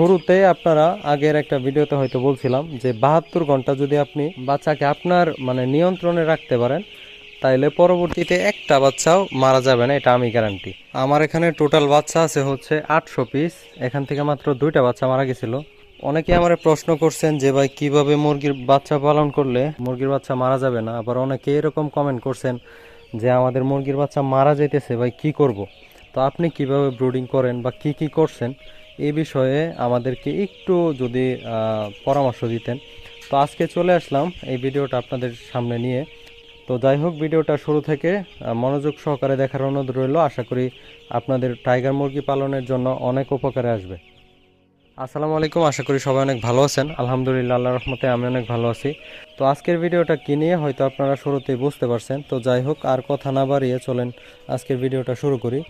শুরুতে আপনারা আগের একটা ভিডিওতে হয়তো বলছিলাম যে বাহাত্তর ঘণ্টা যদি আপনি বাচ্চাকে আপনার মানে নিয়ন্ত্রণে রাখতে পারেন, তাইলে পরবর্তীতে একটা বাচ্চাও মারা যাবে না, এটা আমি গ্যারান্টি আমার এখানে টোটাল বাচ্চা আছে হচ্ছে আটশো পিস এখান থেকে মাত্র দুইটা বাচ্চা মারা গেছিল। অনেকে আমার প্রশ্ন করছেন যে ভাই, কীভাবে মুরগির বাচ্চা পালন করলে মুরগির বাচ্চা মারা যাবে না? আবার অনেকে এরকম কমেন্ট করছেন যে আমাদের মুরগির বাচ্চা মারা যাইতেছে, ভাই কি করব। তো আপনি কীভাবে ব্রুডিং করেন বা কি কি করছেন? এই বিষয়ে আমাদেরকে একটু যদি পরামর্শ দিতেন। তো আজকে চলে আসলাম এই ভিডিওটা আপনাদের সামনে নিয়ে। তো যাই হোক, ভিডিওটা শুরু থেকে মনোযোগ সহকারে দেখার অনুরোধ রইল। আশা করি আপনাদের টাইগার মুরগি পালনের জন্য অনেক উপকারে আসবে। আসসালামু আলাইকুম, আশা করি সবাই অনেক ভালো আছেন। আলহামদুলিল্লাহ আল্লাহ রহমতে আমি অনেক ভালো আছি। তো আজকের ভিডিওটা কি নিয়ে, হয়তো আপনারা শুরুতেই বুঝতে পারছেন। তো যাই হোক, আর কথা না বাড়িয়ে চলেন, আজকের ভিডিওটা শুরু করি।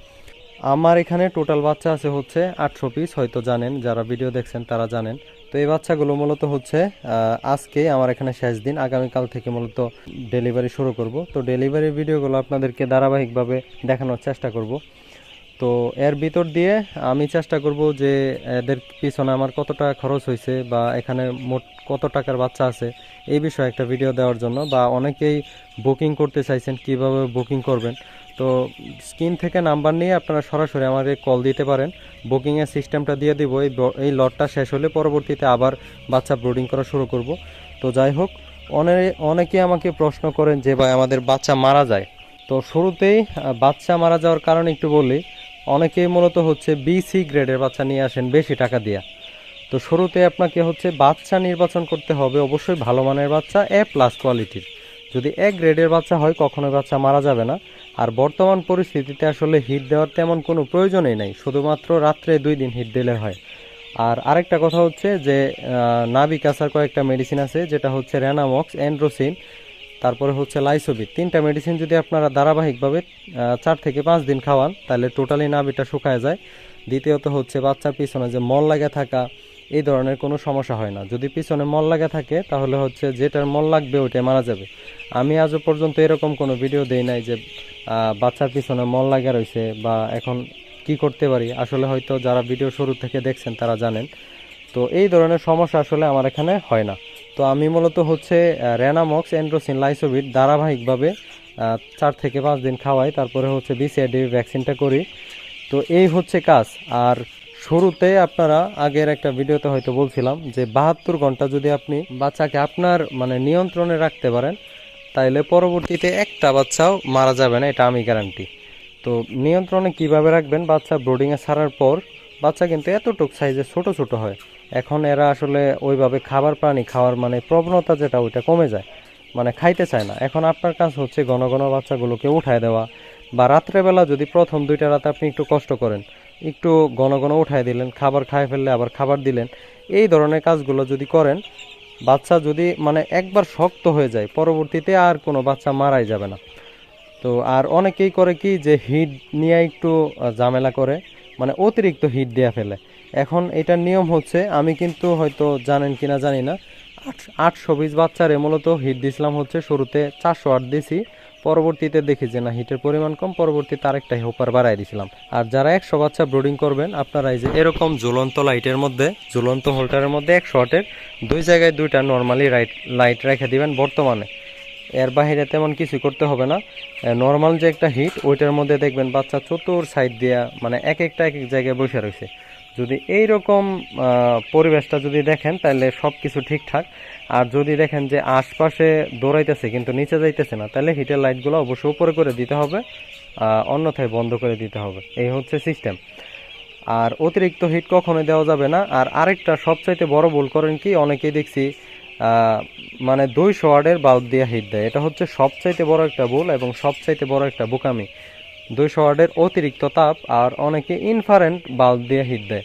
আমার এখানে টোটাল বাচ্চা আছে হচ্ছে আটশো পিস হয়তো জানেন, যারা ভিডিও দেখছেন তারা জানেন। তো এই বাচ্চাগুলো মূলত হচ্ছে আজকে আমার এখানে শেষ দিন, আগামীকাল থেকে মূলত ডেলিভারি শুরু করব। তো ডেলিভারি ভিডিওগুলো আপনাদেরকে ধারাবাহিকভাবে দেখানোর চেষ্টা করব। তো এর ভিতর দিয়ে আমি চেষ্টা করব যে এদের পিছনে আমার কত টাকা খরচ হয়েছে বা এখানে মোট কত টাকার বাচ্চা আছে, এই বিষয়ে একটা ভিডিও দেওয়ার জন্য। বা অনেকেই বুকিং করতে চাইছেন কীভাবে বুকিং করবেন। তো স্ক্রিন থেকে নাম্বার নিয়ে আপনারা সরাসরি আমাকে কল দিতে পারেন। বুকিংয়ের সিস্টেমটা দিয়ে দিব। এই এই লটটা শেষ হলে পরবর্তীতে আবার বাচ্চা ব্রুডিং করা শুরু করব। তো যাই হোক অনেকে আমাকে প্রশ্ন করেন যে, ভাই, আমাদের বাচ্চা মারা যায়? তো শুরুতেই বাচ্চা মারা যাওয়ার কারণ একটু বলি, অনেকেই মূলত হচ্ছে বিসি গ্রেডের বাচ্চা নিয়ে আসেন বেশি টাকা দিয়া। তো শুরুতে আপনাকে হচ্ছে বাচ্চা নির্বাচন করতে হবে। অবশ্যই ভালো মানের বাচ্চা এ প্লাস কোয়ালিটির যদি এক গ্রেডের বাচ্চা হয়, কখনোই বাচ্চা মারা যাবে না। আর বর্তমান পরিস্থিতিতে আসলে হিট দেওয়ার তেমন কোনো প্রয়োজনই নাই, শুধুমাত্র রাত্রে দুই দিন হিট দিলে হয়। আর আরেকটা কথা হচ্ছে যে নাবিক আসার কয়েকটা মেডিসিন আছে, যেটা হচ্ছে র্যানামক্স অ্যান্ড্রোসিন, তারপরে হচ্ছে লাইসোবিট। তিনটা মেডিসিন যদি আপনারা ধারাবাহিকভাবে চার থেকে পাঁচ দিন খাওয়ান, তাহলে টোটালি নাভিটা শুকায় যায়। দ্বিতীয়ত হচ্ছে বাচ্চার পিছনে যে মল লাগে থাকা এই ধরনের কোনো সমস্যা হয় না। যদি পিছনে মল লাগা থাকে, তাহলে হচ্ছে যেটার মল লাগবে ওইটাই মারা যাবে। আমি আজও পর্যন্ত এরকম কোনো ভিডিও দেই নাই যে বাচ্চার পিছনে মল লাগা রয়েছে বা এখন কি করতে পারি। আসলে হয়তো যারা ভিডিও শুরু থেকে দেখছেন তারা জানেন। তো এই ধরনের সমস্যা আসলে আমার এখানে হয় না। তো আমি মূলত হচ্ছে র্যানামক্স অ্যান্ড্রোসিন লাইসোভিট ধারাবাহিকভাবে চার থেকে পাঁচ দিন খাওয়াই, তারপরে হচ্ছে বিসিআইডি ভ্যাকসিনটা করি। তো এই হচ্ছে কাজ। আর শুরুতে আপনারা আগের একটা ভিডিওতে হয়তো বলছিলাম যে বাহাত্তর ঘণ্টা যদি আপনি বাচ্চাকে আপনার মানে নিয়ন্ত্রণে রাখতে পারেন, তাইলে পরবর্তীতে একটা বাচ্চাও মারা যাবে না, এটা আমি গ্যারান্টি তো নিয়ন্ত্রণে কীভাবে রাখবেন? বাচ্চা ব্রোডিংয়ে ছাড়ার পর বাচ্চা কিন্তু এতটুক সাইজে ছোট ছোট হয়। এখন এরা আসলে ওইভাবে খাবার প্রাণী খাওয়ার মানে প্রবণতা যেটা, ওইটা কমে যায় মানে খাইতে চায় না। এখন আপনার কাজ হচ্ছে ঘন ঘন বাচ্চাগুলোকে উঠায় দেওয়া বা রাত্রেবেলা যদি প্রথম দুইটা রাতে আপনি একটু কষ্ট করেন একটু ঘন ঘন উঠায় দিলেন, খাবার খায় ফেললে আবার খাবার দিলেন। এই ধরনের কাজগুলো যদি করেন, বাচ্চা যদি মানে একবার শক্ত হয়ে যায়, পরবর্তীতে আর কোনো বাচ্চা মারাই যাবে না। তো আর অনেকেই করে কি যে হিট নিয়ে একটু ঝামেলা করে মানে অতিরিক্ত হিট দেয়া ফেলে। এখন এটার নিয়ম হচ্ছে, আমি কিন্তু হয়তো জানেন কিনা জানি না, আট- আটশো বিশ বাচ্চারে মূলত হিট দিছিলাম হচ্ছে শুরুতে চারশো আট দিছি। পরবর্তীতে দেখি যে না, হিটের পরিমাণ কম, পরবর্তীতে আরেকটা হোপার বাড়াই দিছিলাম। আর যারা একশো বাচ্চা ব্রোডিং করবেন, আপনারা এই যে এরকম ঝুলন্ত লাইটের মধ্যে ঝুলন্ত হোল্ডারের মধ্যে একশো ওয়াটের দুই জায়গায় দুইটা নর্মালি রাইট লাইট রেখে দিবেন বর্তমানে। এর বাহিরে তেমন কিছু করতে হবে না। নর্মাল যে একটা হিট ওইটার মধ্যে দেখবেন বাচ্চা চতুর সাইড দিয়া মানে এক একটা এক এক জায়গায় বসে রয়েছে। যদি এই রকম পরিবেশটা যদি দেখেন, তাহলে সব কিছু ঠিকঠাক। আর যদি দেখেন যে আশপাশে দৌড়াইতেছে কিন্তু নিচে যাইতেছে না, তাহলে হিটের লাইটগুলো অবশ্যই উপরে করে দিতে হবে অন্যথায় বন্ধ করে দিতে হবে। এই হচ্ছে সিস্টেম আর অতিরিক্ত হিট কখনোই দেওয়া যাবে না। আর আরেকটা সবচাইতে বড় ভুল করেন কি, অনেকেই দেখছি মানে দুইশো ওয়ার্ডের বাল্ব দিয়ে হিট দেয়। এটা হচ্ছে সবচাইতে বড় একটা ভুল এবং সবচাইতে বড় একটা বোকামি। দুইশো ওয়ার্ডের অতিরিক্ত তাপ আর অনেকে ইনফারেন্ট বাল্ব দিয়ে হিট দেয়।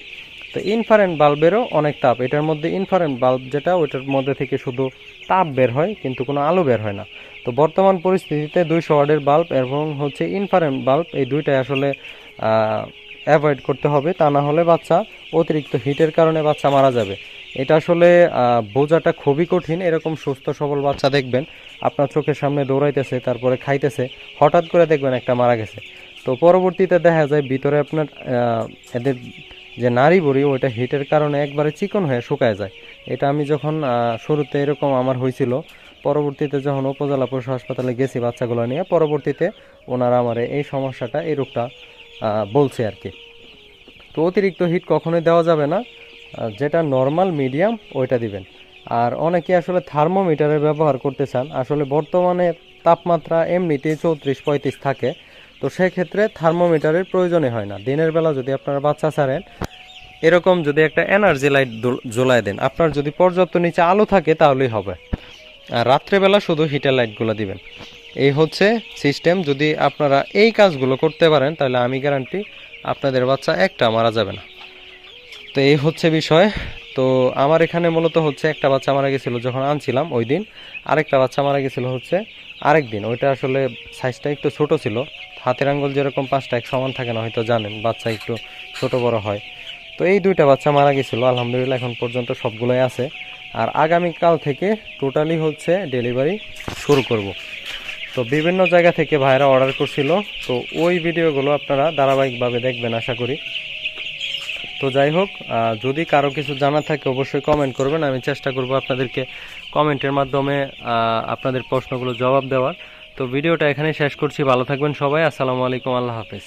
তো ইনফারেন্ট বাল্বেরও অনেক তাপ। এটার মধ্যে ইনফারেন্ট বাল্ব যেটা, ওইটার মধ্যে থেকে শুধু তাপ বের হয়, কিন্তু কোনো আলো বের হয় না। তো বর্তমান পরিস্থিতিতে দুইশো ওয়ার্ডের বাল্ব এবং হচ্ছে ইনফারেন্ট বাল্ব, এই দুইটাই আসলে অ্যাভয়েড করতে হবে। তা না হলে বাচ্চা অতিরিক্ত হিটের কারণে বাচ্চা মারা যাবে। এটা আসলে বোঝাটা খুবই কঠিন। এরকম সুস্থ সবল বাচ্চা দেখবেন আপনার চোখের সামনে দৌড়াইতেছে, তারপরে খাইতেছে, হঠাৎ করে দেখবেন একটা মারা গেছে। তো পরবর্তীতে দেখা যায় ভিতরে আপনার এদের যে নারী বড়ি, ওইটা হিটের কারণে একবারে চিকন হয়ে শুকায় যায়। এটা আমি যখন শুরুতে এরকম আমার হয়েছিল, পরবর্তীতে যখন উপজেলা পশু হাসপাতালে গেছি বাচ্চাগুলো নিয়ে, পরবর্তীতে ওনারা আমার এই সমস্যাটা, এই রোগটা বলছে আর কি। তো অতিরিক্ত হিট কখনোই দেওয়া যাবে না যেটা নর্মাল মিডিয়াম ওইটা দিবেন। আর অনেকে আসলে থার্মোমিটারের ব্যবহার করতে চান। আসলে বর্তমানে তাপমাত্রা এমনিতেই চৌত্রিশ পঁয়ত্রিশ থাকে। তো সেক্ষেত্রে থার্মোমিটারের প্রয়োজনই হয় না। দিনের বেলা যদি আপনারা বাচ্চা ছাড়েন, এরকম যদি একটা এনার্জি লাইট জ্বলায় দেন, আপনার যদি পর্যাপ্ত নিচে আলো থাকে তাহলেই হবে। আর রাত্রেবেলা শুধু হিটার লাইটগুলো দিবেন। এই হচ্ছে সিস্টেম। যদি আপনারা এই কাজগুলো করতে পারেন, তাহলে আমি গ্যারান্টি আপনাদের বাচ্চা একটা মারা যাবে না। তো এই হচ্ছে বিষয়। তো আমার এখানে মূলত হচ্ছে একটা বাচ্চা মারা গেছিল যখন আনছিলাম ওই দিন। আরেকটা বাচ্চা মারা গেছিল হচ্ছে আরেক দিন। ওইটা আসলে সাইজটা একটু ছোট ছিল। হাতের আঙ্গুল যেরকম পাঁচটা এক সমান থাকে না, হয়তো জানেন, বাচ্চা একটু ছোট বড় হয়। তো এই দুইটা বাচ্চা মারা গেছিল। আলহামদুলিল্লাহ এখন পর্যন্ত সবগুলোই আছে। আর আগামীকাল থেকে টোটালি হচ্ছে ডেলিভারি শুরু করব। তো বিভিন্ন জায়গা থেকে ভাইরা অর্ডার করছিল। তো ওই ভিডিওগুলো আপনারা ধারাবাহিকভাবে দেখবেন, আশা করি। তো যাই হোক যদি কারও কিছু জানা থাকে অবশ্যই কমেন্ট করবেন। আমি চেষ্টা করব আপনাদেরকে কমেন্টের মাধ্যমে আপনাদের প্রশ্নগুলো জবাব দেওয়ার। তো ভিডিওটা এখানে শেষ করছি। ভালো থাকবেন সবাই। আসসালামু আলাইকুম। আল্লাহ হাফেজ।